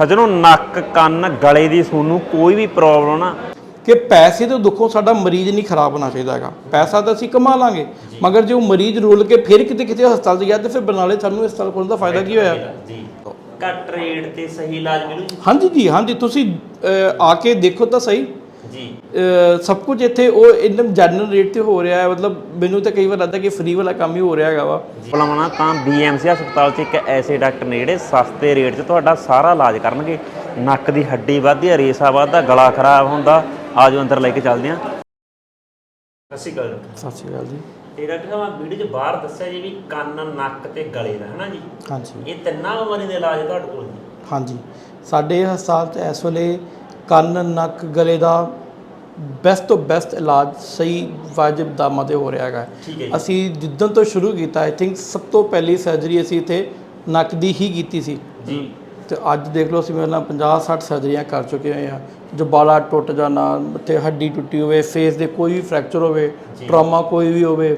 ਸੱਜਣੋ ਨੱਕ ਕੰਨ ਗਲੇ ਦੀ ਤੁਹਾਨੂੰ ਕੋਈ ਵੀ ਪ੍ਰੋਬਲਮ ਨਾ ਕਿ ਪੈਸੇ ਦੇ ਦੁੱਖੋਂ ਸਾਡਾ ਮਰੀਜ਼ ਨਹੀਂ ਖਰਾਬ ਹੋਣਾ ਚਾਹੀਦਾ ਹੈਗਾ। ਪੈਸਾ ਤਾਂ ਅਸੀਂ ਕਮਾ ਲਾਂਗੇ ਮਗਰ ਜੇ ਉਹ ਮਰੀਜ਼ ਰੋਲ ਕੇ ਫਿਰ ਕਿਤੇ ਕਿਤੇ ਹਸਪਤਾਲ 'ਚ ਗਿਆ ਤੇ ਫਿਰ ਬਰਨਾਲੇ ਸਾਨੂੰ ਹਸਪਤਾਲ ਖੋਲ੍ਹਣ ਦਾ ਫਾਇਦਾ ਕੀ ਹੋਇਆ? ਜੀ ਘੱਟ ਰੇਟ ਤੇ ਸਹੀ ਇਲਾਜ ਮਿਲੂ ਜੀ। ਹਾਂਜੀ ਜੀ ਹਾਂਜੀ ਤੁਸੀਂ ਅਹ, ਆ ਕੇ ਦੇਖੋ ਤਾਂ ਸਹੀ। ਜੀ। ਸਭ ਕੁਝ ਇੱਥੇ ਉਹ ਇਨਮ ਜਨਰਲ ਰੇਟ ਤੇ ਹੋ ਰਿਹਾ ਹੈ। ਮਤਲਬ ਮੈਨੂੰ ਤਾਂ ਕਈ ਵਾਰ ਲੱਗਦਾ ਕਿ ਫ੍ਰੀ ਵਾਲਾ ਕੰਮ ਹੀ ਹੋ ਰਿਹਾ ਹੈਗਾ ਵਾ। ਬੁਲਾਉਣਾ ਤਾਂ ਬੀਐਮਸੀ ਹਸਪਤਾਲ 'ਚ ਇੱਕ ਐਸੇ ਡਾਕਟਰ ਨੇ ਜਿਹੜੇ ਸਸਤੇ ਰੇਟ 'ਚ ਤੁਹਾਡਾ ਸਾਰਾ ਇਲਾਜ ਕਰਨਗੇ। ਨੱਕ ਦੀ ਹੱਡੀ ਵੱਧਦੀ ਹੈ ਰੇਸਾ ਵੱਧਦਾ ਗਲਾ ਖਰਾਬ ਹੁੰਦਾ। ਆਜੋ ਅੰਦਰ ਲੈ ਕੇ ਚੱਲਦੇ ਹਾਂ ਸਤਿ ਸ਼੍ਰੀ ਅਕਾਲ ਸਤਿ ਸ਼੍ਰੀ ਅਕਾਲ ਜੀ। ਤੇ ਡਾਕਟਰ ਸਾਹਿਬ ਵੀਡੀਓ 'ਚ ਬਾਹਰ ਦੱਸਿਆ ਜੀ ਵੀ ਕੰਨ ਨੱਕ ਤੇ ਗਲੇ ਦਾ ਹੈ ਨਾ ਜੀ? ਹਾਂਜੀ। ਇਹ ਤਿੰਨਾਂ ਬਿਮਾਰੀਆਂ ਦੇ ਇਲਾਜ ਤੁਹਾਡੇ ਕੋਲ ਹਾਂਜੀ। ਸਾਡੇ ਹਸਪਤਾਲ 'ਚ ਇਸ ਵੇਲੇ ਕੰਨ ਨੱਕ ਗਲੇ ਦਾ ਬੈਸਟ ਤੋਂ ਬੈਸਟ ਇਲਾਜ ਸਹੀ ਵਾਜਬ ਦਾਮਾਂ ਤੇ ਹੋ ਰਿਹਾ ਹੈਗਾ। ਠੀਕ ਹੈ ਜੀ। ਅਸੀਂ ਜਿੱਦਣ ਤੋਂ ਸ਼ੁਰੂ ਕੀਤਾ ਆਈ ਥਿੰਕ ਸਭ ਤੋਂ ਪਹਿਲੀ ਸਰਜਰੀ ਅਸੀਂ ਇੱਥੇ ਨੱਕ ਦੀ ਹੀ ਕੀਤੀ ਸੀ। ਜੀ। ਤੇ ਅੱਜ ਦੇਖ ਲਓ ਅਸੀਂ ਮੇਰੇ ਨਾਲ 50 60 ਸਰਜਰੀਆਂ ਕਰ ਚੁੱਕੇ ਹੋਏ ਹਾਂ। ਜੋ ਬਾਲਾ ਟੁੱਟ ਜਾਣਾ ਤੇ ਹੱਡੀ ਟੁੱਟੀ ਹੋਵੇ ਫੇਸ ਦੇ ਕੋਈ ਵੀ ਫ੍ਰੈਕਚਰ ਹੋਵੇ ਜੀ। ਟਰਾਮਾ ਕੋਈ ਵੀ ਹੋਵੇ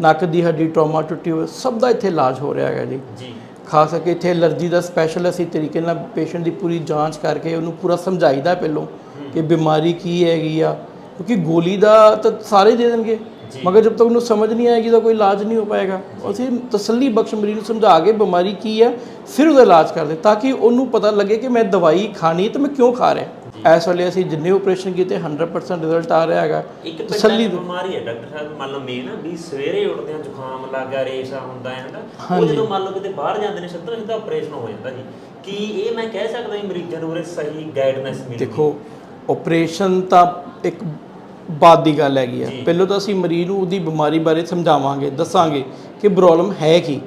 ਨੱਕ ਦੀ ਹੱਡੀ ਟਰਾਮਾ ਟੁੱਟੀ ਹੋਵੇ ਸਭ ਦਾ ਇੱਥੇ ਇਲਾਜ ਹੋ ਰਿਹਾ ਹੈਗਾ ਜੀ। ਜੀ। ਖਾਸ ਕਰਕੇ ਇੱਥੇ ਐਲਰਜੀ ਦਾ ਸਪੈਸ਼ਲ ਅਸੀਂ ਤਰੀਕੇ ਨਾਲ ਪੇਸ਼ੈਂਟ ਦੀ ਪੂਰੀ ਜਾਂਚ ਕਰਕੇ ਉਹਨੂੰ ਪੂਰਾ ਸਮਝਾਈਦਾ ਪਹਿਲੋਂ ਕਿ ਬਿਮਾਰੀ ਕੀ ਹੈਗੀ ਆ ਕਿਉਂਕਿ ਗੋਲੀ ਦਾ ਤਾਂ ਸਾਰੇ ਦੇ ਦੇਣਗੇ। ਮਗਰ ਜਦ ਤੱਕ ਉਹਨੂੰ ਸਮਝ ਨਹੀਂ ਆਏਗੀ ਤਾਂ ਕੋਈ ਇਲਾਜ ਨਹੀਂ ਹੋ ਪਾਏਗਾ। ਅਸੀਂ ਤਸੱਲੀ ਬਖਸ਼ ਮਰੀਜ਼ ਨੂੰ ਸਮਝਾ ਕੇ ਬਿਮਾਰੀ ਕੀ ਹੈ ਫਿਰ ਉਹਦਾ ਇਲਾਜ ਕਰਦੇ ਤਾਂ ਕਿ ਉਹਨੂੰ ਪਤਾ ਲੱਗੇ ਕਿ ਮੈਂ ਦਵਾਈ ਖਾਣੀ ਤਾਂ ਮੈਂ ਕਿਉਂ ਖਾ ਰਿਹਾ। ਇਸ ਵੇਲੇ ਅਸੀਂ ਜਿੰਨੇ ਆਪਰੇਸ਼ਨ ਕੀਤੇ 100% ਰਿਜ਼ਲਟ ਆ ਰਿਹਾ ਹੈਗਾ ਇੱਕ ਤਸੱਲੀ। ਬਿਮਾਰੀ ਹੈ ਡਾਕਟਰ ਸਾਹਿਬ ਮੰਨ ਲਓ ਮੇਨ ਵੀ ਸਵੇਰੇ ਉੱਠਦੇ ਆ ਜ਼ੁਕਾਮ ਲੱਗਾ ਰੇਸ਼ਾ ਹੁੰਦਾ ਹੈ ਹਨਾ ਉਹ। ਜਦੋਂ ਮੰਨ ਲਓ ਕਿਤੇ ਬਾਹਰ ਜਾਂਦੇ ਨੇ ਸਿੱਧਾ ਸਿੱਧਾ ਆਪਰੇਸ਼ਨ ਹੋ ਜਾਂਦਾ ਜੀ ਕੀ ਇਹ ਮੈਂ ਕਹਿ ਸਕਦਾ ਵੀ ਮਰੀਜ਼ਾਂ ਨੂੰ ਉਰੇ ਸਹੀ ਗਾਈਡਨੈਸ ਮਿਲੇ ਦੇਖੋ ਆਪਰੇਸ਼ਨ ਤਾਂ ਇੱਕ ਬਾਤ ਦੀ ਗੱਲ ਹੈਗੀ ਆ। ਪਹਿਲਾਂ ਤਾਂ ਅਸੀਂ ਮਰੀਜ਼ ਨੂੰ ਉਹਦੀ ਬਿਮਾਰੀ ਬਾਰੇ ਸਮਝਾਵਾਂਗੇ ਦੱਸਾਂਗੇ ਕਿ ਪ੍ਰੋਬਲਮ ਹੈ ਕੀ।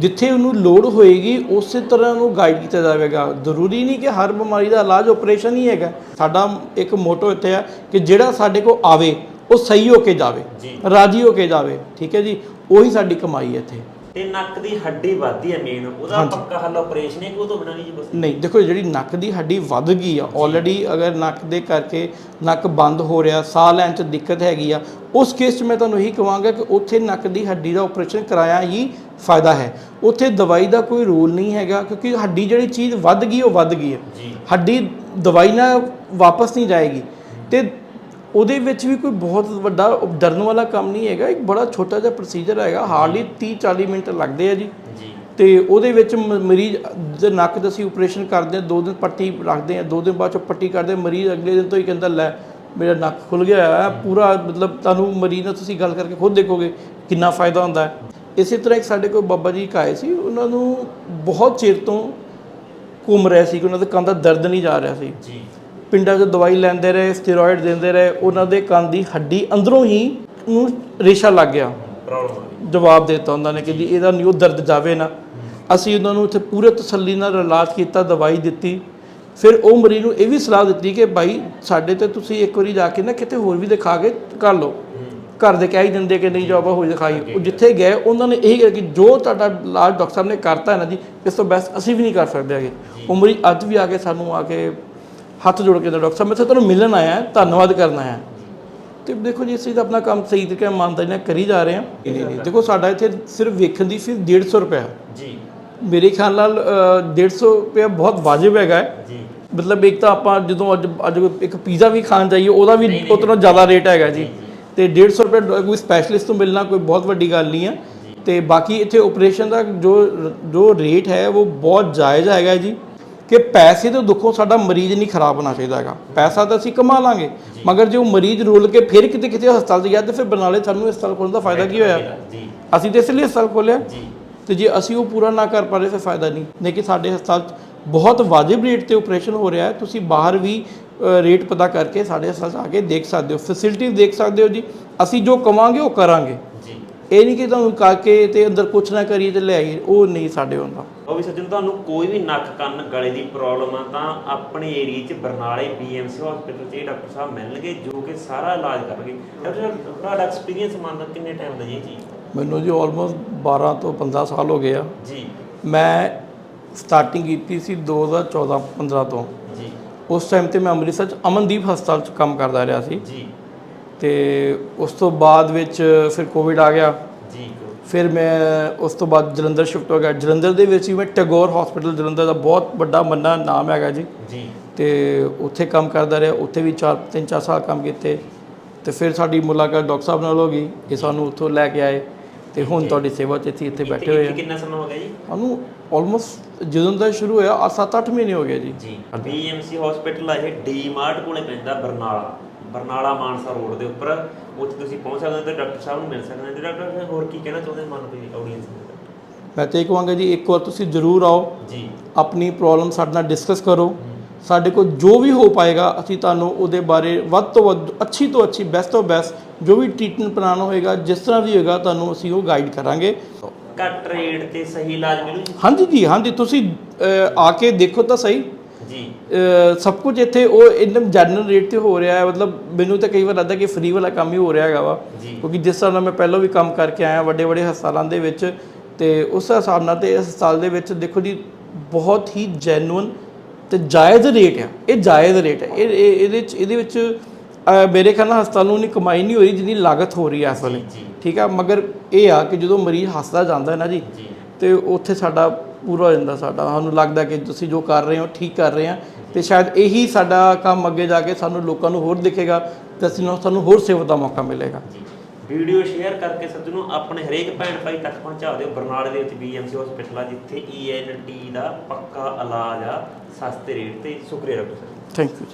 ਜਿੱਥੇ ਉਹਨੂੰ ਲੋੜ ਹੋਏਗੀ ਉਸੇ ਤਰ੍ਹਾਂ ਉਹਨੂੰ ਗਾਈਡ ਕੀਤਾ ਜਾਵੇਗਾ। ਜ਼ਰੂਰੀ ਨਹੀਂ ਕਿ ਹਰ ਬਿਮਾਰੀ ਦਾ ਇਲਾਜ ਆਪਰੇਸ਼ਨ ਹੀ ਹੈਗਾ। ਸਾਡਾ ਇੱਕ ਮੋਟੋ ਇੱਥੇ ਆ ਕਿ ਜਿਹੜਾ ਸਾਡੇ ਕੋਲ ਆਵੇ ਉਹ ਸਹੀ ਹੋ ਕੇ ਜਾਵੇ। ਰਾਜੀ ਹੋ ਕੇ ਜਾਵੇ। ਠੀਕ ਹੈ ਜੀ? ਉਹੀ ਸਾਡੀ ਕਮਾਈ ਹੈ ਇੱਥੇ। ਤੇ ਨੱਕ ਦੀ ਹੱਡੀ ਵੱਧਦੀ ਹੈ ਮੇਨ ਉਹਦਾ। ਪੱਕਾ ਹੱਲ ਆਪਰੇਸ਼ਨ ਹੈ ਕਿ ਉਹ ਤੋਂ ਬਿਨਾਂ ਨਹੀਂ ਜੀ ਬਸ? ਨਹੀਂ ਦੇਖੋ ਜਿਹੜੀ ਨੱਕ ਦੀ ਹੱਡੀ ਵੱਧ ਗਈ ਆ ਆਲਰੇਡੀ ਅਗਰ ਨੱਕ ਦੇ ਕਰਕੇ ਨੱਕ ਬੰਦ ਹੋ ਰਿਹਾ ਸਾਹ ਲੈਣ 'ਚ ਦਿੱਕਤ ਹੈਗੀ ਆ ਉਸ ਕੇਸ 'ਚ ਮੈਂ ਤੁਹਾਨੂੰ ਇਹੀ ਕਹਾਂਗਾ ਕਿ ਉੱਥੇ ਨੱਕ ਦੀ ਹੱਡੀ ਦਾ ਆਪਰੇਸ਼ਨ ਕਰਾਇਆ ਹੀ ਫਾਇਦਾ ਹੈ। ਉੱਥੇ ਦਵਾਈ ਦਾ ਕੋਈ ਰੋਲ ਨਹੀਂ ਹੈਗਾ ਕਿਉਂਕਿ ਹੱਡੀ ਜਿਹੜੀ ਚੀਜ਼ ਵੱਧ ਗਈ ਉਹ ਵੱਧ ਗਈ ਹੈ। ਹੱਡੀ ਦਵਾਈ ਨਾਲ ਵਾਪਸ ਨਹੀਂ ਜਾਏਗੀ। ਤੇ ਉਹਦੇ ਵਿੱਚ ਵੀ ਕੋਈ ਬਹੁਤ ਵੱਡਾ ਡਰਨ ਵਾਲਾ ਕੰਮ ਨਹੀਂ ਹੈਗਾ। ਇੱਕ ਬੜਾ ਛੋਟਾ ਜਿਹਾ ਪ੍ਰੋਸੀਜਰ ਹੈਗਾ। ਹਾਰਡਲੀ 30 40 ਮਿੰਟ ਲੱਗਦੇ ਆ ਜੀ। ਤੇ ਉਹਦੇ ਵਿੱਚ ਮਰੀਜ਼ ਦੇ ਨੱਕ ਦਾ ਅਸੀਂ ਆਪਰੇਸ਼ਨ ਕਰਦੇ ਹਾਂ। ਦੋ ਦਿਨ ਪੱਟੀ ਰੱਖਦੇ ਹਾਂ। ਦੋ ਦਿਨ ਬਾਅਦ ਚੋਂ ਪੱਟੀ ਕਰਦੇ ਮਰੀਜ਼ ਅਗਲੇ ਦਿਨ ਤੋਂ ਹੀ ਕਹਿੰਦਾ ਲੈ ਮੇਰਾ ਨੱਕ ਖੁੱਲ ਗਿਆ ਹੈ। ਪੂਰਾ ਮਤਲਬ ਤੁਹਾਨੂੰ ਮਰੀਜ਼ ਨਾਲ ਤੁਸੀਂ ਗੱਲ ਕਰਕੇ ਖੁਦ ਦੇਖੋਗੇ ਕਿੰਨਾ ਫਾਇਦਾ ਹੁੰਦਾ ਹੈ। ਇਸੇ ਤਰ੍ਹਾਂ ਇੱਕ ਸਾਡੇ ਕੋਲ ਬਾਬਾ ਜੀ ਇੱਕ ਆਏ ਸੀ ਉਹਨਾਂ ਨੂੰ ਬਹੁਤ ਚਿਰ ਤੋਂ ਘੁੰਮ ਰਿਹਾ ਸੀ ਕਿ ਉਹਨਾਂ ਦੇ ਕੰਨ ਦਾ ਦਰਦ ਨਹੀਂ ਜਾ ਰਿਹਾ ਸੀ। ਜੀ। ਪਿੰਡਾਂ 'ਚ ਦਵਾਈ ਲੈਂਦੇ ਰਹੇ ਸਟੀਰੋਇਡ ਦਿੰਦੇ ਰਹੇ ਉਹਨਾਂ ਦੇ ਕੰਨ ਦੀ ਹੱਡੀ ਅੰਦਰੋਂ ਹੀ ਨੂੰ ਰੇਸ਼ਾ ਲੱਗ ਗਿਆ। ਜਵਾਬ ਦਿੱਤਾ ਉਹਨਾਂ ਨੇ ਕਿ ਜੀ। ਇਹਦਾ ਉਹ ਦਰਦ ਜਾਵੇ ਨਾ। ਅਸੀਂ ਉਹਨਾਂ ਨੂੰ ਇੱਥੇ ਪੂਰੇ ਤਸੱਲੀ ਨਾਲ ਇਲਾਜ ਕੀਤਾ ਦਵਾਈ ਦਿੱਤੀ। ਫਿਰ ਉਹ ਮਰੀਜ਼ ਨੂੰ ਇਹ ਵੀ ਸਲਾਹ ਦਿੱਤੀ ਕਿ ਭਾਈ ਸਾਡੇ ਤੇ ਤੁਸੀਂ ਇੱਕ ਵਾਰੀ ਜਾ ਕੇ ਨਾ ਕਿਤੇ ਹੋਰ ਵੀ ਦਿਖਾ ਕੇ ਕਰ ਲਓ। ਘਰ ਦੇ ਕਹਿ ਹੀ ਦਿੰਦੇ ਕਿ ਨਹੀਂ ਜਵਾਬ ਹੋਈ ਦਿਖਾਈ ਉਹ ਜਿੱਥੇ ਗਏ ਉਹਨਾਂ ਨੇ ਇਹ ਕਿਹਾ ਕਿ ਜੋ ਤੁਹਾਡਾ ਇਲਾਜ ਡਾਕਟਰ ਸਾਹਿਬ ਨੇ ਕਰਤਾ ਹੈ ਨਾ ਜੀ ਇਸ ਤੋਂ ਬੈਸਟ ਅਸੀਂ ਵੀ ਨਹੀਂ ਕਰ ਸਕਦੇ ਹੈਗੇ। ਉਹ ਮਰੀਜ਼ ਅੱਜ ਵੀ ਆ ਕੇ ਸਾਨੂੰ ਆ ਕੇ ਹੱਥ ਜੋੜ ਕੇ ਡਾਕਟਰ ਸਾਹਿਬ ਮੈਂ ਤੁਹਾਨੂੰ ਮਿਲਣ ਆਇਆ ਹਾਂ, ਧੰਨਵਾਦ ਕਰਨ ਆਇਆ। ਹਾਂ। ਤੇ ਦੇਖੋ ਜੀ ਅਸੀਂ ਤਾਂ ਆਪਣਾ ਕੰਮ ਸਹੀ ਤਰੀਕੇ ਨਾਲ ਇਮਾਨਦਾਰੀ ਨਾਲ ਕਰੀ ਜਾ ਰਹੇ ਹਾਂ ਨਹੀਂ ਨਹੀਂ ਨਹੀਂ, ਦੇਖੋ ਸਾਡਾ ਇੱਥੇ ਸਿਰਫ ਵੇਖਣ ਦੀ ਫੀਸ 150 ਰੁਪਏ ਜੀ। ਮੇਰੇ ਖਿਆਲ ਨਾਲ ਅ, 150 ਰੁਪਏ ਬਹੁਤ ਵਾਜਿਬ ਹੈਗਾ ਹੈ। ਜੀ। ਮਤਲਬ ਇੱਕ ਤਾਂ ਆਪਾਂ ਜਦੋਂ ਅੱਜ ਅੱਜ ਇੱਕ ਪੀਜ਼ਾ ਵੀ ਖਾਣ ਜਾਈਏ ਉਹਦਾ ਵੀ। ਉਤਨਾ ਜ਼ਿਆਦਾ ਰੇਟ ਹੈਗਾ ਜੀ। ਤੇ 150 ਰੁਪਏ ਕੋਈ ਸਪੈਸ਼ਲਿਸਟ ਤੋਂ ਮਿਲਣਾ ਕੋਈ ਬਹੁਤ ਵੱਡੀ ਗੱਲ ਨਹੀਂ ਹੈ ਤੇ ਬਾਕੀ ਇੱਥੇ ਆਪਰੇਸ਼ਨ ਦਾ ਜੋ ਜੋ ਰੇਟ ਹੈ ਉਹ ਬਹੁਤ ਜਾਇਜ਼ ਹੈਗਾ ਜੀ। ਕਿ ਪੈਸੇ ਦੇ ਦੁੱਖੋਂ ਸਾਡਾ ਮਰੀਜ਼ ਨਹੀਂ ਖਰਾਬ ਹੋਣਾ ਚਾਹੀਦਾ ਹੈਗਾ। ਪੈਸਾ ਤਾਂ ਅਸੀਂ ਕਮਾ ਲਾਂਗੇ ਮਗਰ ਜੇ ਉਹ ਮਰੀਜ਼ ਰੋਲ ਕੇ ਫਿਰ ਕਿਤੇ ਕਿਤੇ ਹਸਪਤਾਲ 'ਚ ਗਿਆ ਤੇ ਫਿਰ ਬਰਨਾਲੇ ਸਾਨੂੰ ਹਸਪਤਾਲ ਖੋਲ੍ਹਣ ਦਾ ਫਾਇਦਾ ਕੀ ਹੋਇਆ? ਜੀ। ਅਸੀਂ ਤੇ ਇਸ ਲਈ ਹਸਪਤਾਲ ਖੋਲ੍ਹਿਆ। ਜੀ। ਤੇ ਜੇ ਅਸੀਂ ਉਹ ਪੂਰਾ ਨਾ ਕਰ ਪਾ ਰਹੇ ਫਿਰ ਫਾਇਦਾ ਨਹੀਂ। ਲੇਕਿਨ ਸਾਡੇ ਹਸਪਤਾਲ ਬਹੁਤ ਵਾਜਿਬ ਰੇਟ ਤੇ ਆਪਰੇਸ਼ਨ ਹੋ ਰਿਹਾ ਹੈ। ਤੁਸੀਂ ਬਾਹਰ ਵੀ ਰੇਟ ਪਤਾ ਕਰਕੇ ਸਾਡੇ 'ਚ ਆ ਕੇ ਦੇਖ ਸਕਦੇ ਹੋ। ਫੈਸਿਲਿਟੀ ਦੇਖ ਸਕਦੇ ਹੋ ਜੀ। ਅਸੀਂ ਜੋ ਕਵਾਂਗੇ ਉਹ ਕਰਾਂਗੇ। ਜੀ। ਇਹ ਨਹੀਂ ਕਿ ਤੁਹਾਨੂੰ ਕਰਕੇ ਤੇ ਅੰਦਰ ਕੁਛ ਨਾ ਕਰੀਏ ਤੇ ਲੈ ਆਈਏ। ਉਹ ਨਹੀਂ ਸਾਡੇ ਹੁੰਦਾ। ਉਹ ਵੀ ਸੱਜਣ ਤੁਹਾਨੂੰ ਕੋਈ ਵੀ ਨੱਕ ਕੰਨ ਗਲੇ ਦੀ ਪ੍ਰੋਬਲਮ ਆ ਤਾਂ ਆਪਣੇ ਏਰੀਆ 'ਚ ਬਰਨਾਲੇ ਬੀਐਮਸੀ ਹਸਪੀਟਲ 'ਚ ਇਹ ਡਾਕਟਰ ਸਾਹਿਬ ਮਿਲਣਗੇ ਜੋ ਕਿ ਸਾਰਾ ਇਲਾਜ ਕਰਨਗੇ। ਡਾਕਟਰ ਸਾਹਿਬ ਤੁਹਾਡਾ ਐਕਸਪੀਰੀਅੰਸ ਮੰਨਦਾ ਕਿੰਨੇ ਟਾਈਮ ਦਾ ਜੀ ਚੀਜ਼? ਮੈਨੂੰ ਜੀ ਆਲਮੋਸਟ 12 ਤੋਂ 15 ਸਾਲ ਹੋ ਗਏ ਆ। ਜੀ। ਮੈਂ ਸਟਾਰਟਿੰਗ ਕੀਤੀ ਸੀ 2014 15 ਤੋਂ। ਜੀ ਉਸ ਟਾਈਮ ਤੇ ਮੈਂ ਅੰਮ੍ਰਿਤਸਰ 'ਚ ਅਮਨਦੀਪ ਹਸਪਤਾਲ 'ਚ ਕੰਮ ਕਰਦਾ ਰਿਹਾ ਸੀ। ਜੀ। ਤੇ ਉਸ ਤੋਂ ਬਾਅਦ ਵਿੱਚ ਫਿਰ ਕੋਵਿਡ ਆ ਗਿਆ। ਜੀ। ਫਿਰ ਮੈਂ ਉਸ ਤੋਂ ਬਾਅਦ ਜਲੰਧਰ ਸ਼ਿਫਟ ਹੋ ਗਿਆ। ਜਲੰਧਰ ਦੇ ਵਿੱਚ ਹੀ ਮੈਂ ਟੈਗੋਰ ਹਸਪੀਟਲ ਜਲੰਧਰ ਦਾ ਬਹੁਤ ਵੱਡਾ ਮੰਨਾ ਨਾਮ ਹੈਗਾ ਜੀ। ਜੀ। ਤੇ ਉੱਥੇ ਕੰਮ ਕਰਦਾ ਰਿਹਾ। ਉੱਥੇ ਵੀ 4 3 4 ਸਾਲ ਕੰਮ ਕੀਤੇ। ਤੇ ਫਿਰ ਸਾਡੀ ਮੁਲਾਕਾਤ ਡਾਕਟਰ ਸਾਹਿਬ ਨਾਲ ਹੋ ਗਈ। ਕਿ ਸਾਨੂੰ ਉੱਥੋਂ ਲੈ ਕੇ ਆਏ। ਤੇ ਹੁਣ ਤੁਹਾਡੀ ਸੇਵਾ 'ਚ ਇੱਥੇ ਇੱਥੇ ਬੈਠੇ ਹੋਏ ਆ। ਕਿੰਨਾ ਸਮਾਂ ਹੋ ਗਿਆ ਜੀ? ਸਾਨੂੰ ਆਲਮੋਸਟ ਜਦੋਂ ਦਾ ਸ਼ੁਰੂ ਹੋਇਆ ਆ 7-8 ਮਹੀਨੇ ਹੋ ਗਏ ਜੀ। ਜੀ ਬੀਐਮਸੀ ਹਸਪੀਟਲ ਆ ਇਹ ਡੀ ਮਾਰਟ ਕੋਲੇ ਪੈਂਦਾ ਬਰਨਾਲਾ। ਬਰਨਾਲਾ ਮਾਨਸਾ ਰੋਡ ਦੇ ਉੱਪਰ। ਉੱਥੇ ਤੁਸੀਂ ਪਹੁੰਚ ਸਕਦੇ ਹੋ ਤੇ ਡਾਕਟਰ ਸਾਹਿਬ ਨੂੰ ਮਿਲ ਸਕਦੇ ਹੋ। ਤੇ ਡਾਕਟਰ ਸਾਹਿਬ ਹੋਰ ਕੀ ਕਹਿਣਾ ਚਾਹੁੰਦੇ ਮਨ ਦੀ ਆਡੀਅנס ਨੂੰ? ਮੈਂ ਤੇ ਇਹ ਕਹਾਂਗਾ ਜੀ ਇੱਕ ਵਾਰ ਤੁਸੀਂ ਜ਼ਰੂਰ ਆਓ। ਜੀ। ਆਪਣੀ ਪ੍ਰੋਬਲਮ ਸਾਡੇ ਨਾਲ ਡਿਸਕਸ ਕਰੋ। ਸਾਡੇ ਕੋਲ ਜੋ ਵੀ ਹੋ ਪਾਏਗਾ ਅਸੀਂ ਤੁਹਾਨੂੰ ਉਹਦੇ ਬਾਰੇ ਵੱਧ ਤੋਂ ਵੱਧ ਅੱਛੀ ਤੋਂ ਅੱਛੀ ਬੈਸਟ ਤੋਂ ਬੈਸਟ ਜੋ ਵੀ ਟ੍ਰੀਟਮੈਂਟ ਪਲਾਨ ਹੋਏਗਾ ਜਿਸ ਤਰ੍ਹਾਂ ਵੀ ਹੋਏਗਾ ਤੁਹਾਨੂੰ ਅਸੀਂ ਉਹ ਗਾਈਡ ਕਰਾਂਗੇ। ਘੱਟ ਰੇਟ ਤੇ ਸਹੀ ਇਲਾਜ ਮਿਲੂ ਜੀ? ਹਾਂਜੀ ਜੀ ਹਾਂਜੀ ਤੁਸੀਂ ਅਹ, ਆ ਕੇ ਦੇਖੋ ਤਾਂ ਸਹੀ। ਜੀ। ਅਹ, ਸਭ ਕੁਝ ਇੱਥੇ ਉਹ ਇੱਕਦਮ ਜਨਰਲ ਰੇਟ ਤੇ ਹੋ ਰਿਹਾ ਹੈ ਮਤਲਬ ਮੈਨੂੰ ਤਾਂ ਕਈ ਵਾਰ ਲੱਗਦਾ ਕਿ ਫ੍ਰੀ ਵਾਲਾ ਕੰਮ ਹੀ ਹੋ ਰਿਹਾ ਹੈਗਾ ਵਾ। ਜੀ। ਕਿਉਂਕਿ ਜਿਸ ਤਰ੍ਹਾਂ ਨਾਲ ਮੈਂ ਪਹਿਲਾਂ ਵੀ ਕੰਮ ਕਰਕੇ ਆਇਆ ਵੱਡੇ ਵੱਡੇ ਹਸਪਤਾਲਾਂ ਦੇ ਵਿੱਚ ਤੇ ਉਸ ਹਿਸਾਬ ਨਾਲ ਤੇ ਇਸ ਹਸਪਤਾਲ ਦੇ ਵਿੱਚ ਦੇਖੋ ਜੀ ਬਹੁਤ ਹੀ ਜੈਨੂਇਨ ਤੇ ਜਾਇਜ਼ ਰੇਟ ਆ ਇਹ ਜਾਇਜ਼ ਰੇਟ ਹੈ ਇਹ ਇਹ- ਇਹਦੇ ਵਿੱਚ ਇਹਦੇ ਵਿੱਚ ਮੇਰੇ ਖਿਆਲ ਨਾਲ ਹਸਪਤਾਲ ਨੂੰ ਨਹੀਂ ਕਮਾਈ ਨਹੀਂ ਹੋ ਰਹੀ ਜਿੰਨੀ ਲਾਗਤ ਹੋ ਰਹੀ ਹੈ ਇਸ ਵੇਲੇ। ਠੀਕ ਆ ਮਗਰ ਇਹ ਆ ਕਿ ਜਦੋਂ ਮਰੀਜ਼ ਹੱਸਦਾ ਜਾਂਦਾ ਹੈ ਨਾ ਜੀ ਤੇ ਉੱਥੇ ਸਾਡਾ ਪੂਰਾ ਹੋ ਜਾਂਦਾ ਸਾਡਾ। ਸਾਨੂੰ ਲੱਗਦਾ ਕਿ ਤੁਸੀਂ ਜੋ ਕਰ ਰਹੇ ਹੋ ਠੀਕ ਕਰ ਰਹੇ ਆ। ਤੇ ਸ਼ਾਇਦ ਇਹੀ ਸਾਡਾ ਕੰਮ ਅੱਗੇ ਜਾ ਕੇ ਸਾਨੂੰ ਲੋਕਾਂ ਨੂੰ ਹੋਰ ਦਿਖੇਗਾ ਤੇ ਸਾਨੂੰ ਹੋਰ ਸੇਵਾ ਦਾ ਮੌਕਾ ਮਿਲੇਗਾ। ਵੀਡੀਓ ਸ਼ੇਅਰ ਕਰਕੇ ਸੱਜਣੋ, ਆਪਣੇ ਹਰੇਕ ਭੈਣ ਭਾਈ ਤੱਕ ਪਹੁੰਚਾ ਦਿਓ। ਬਰਨਾਲੇ ਦੇ ਵਿੱਚ ਬੀਐਮਸੀ ਹਸਪੀਟਲ ਆ, ਜਿੱਥੇ ਈਐਨਟੀ ਦਾ ਪੱਕਾ ਇਲਾਜ ਆ, ਸਸਤੇ ਰੇਟ ਤੇ ਸ਼ੁਕਰੀਆ ਡਾਕਟਰ ਸਰ। Thank you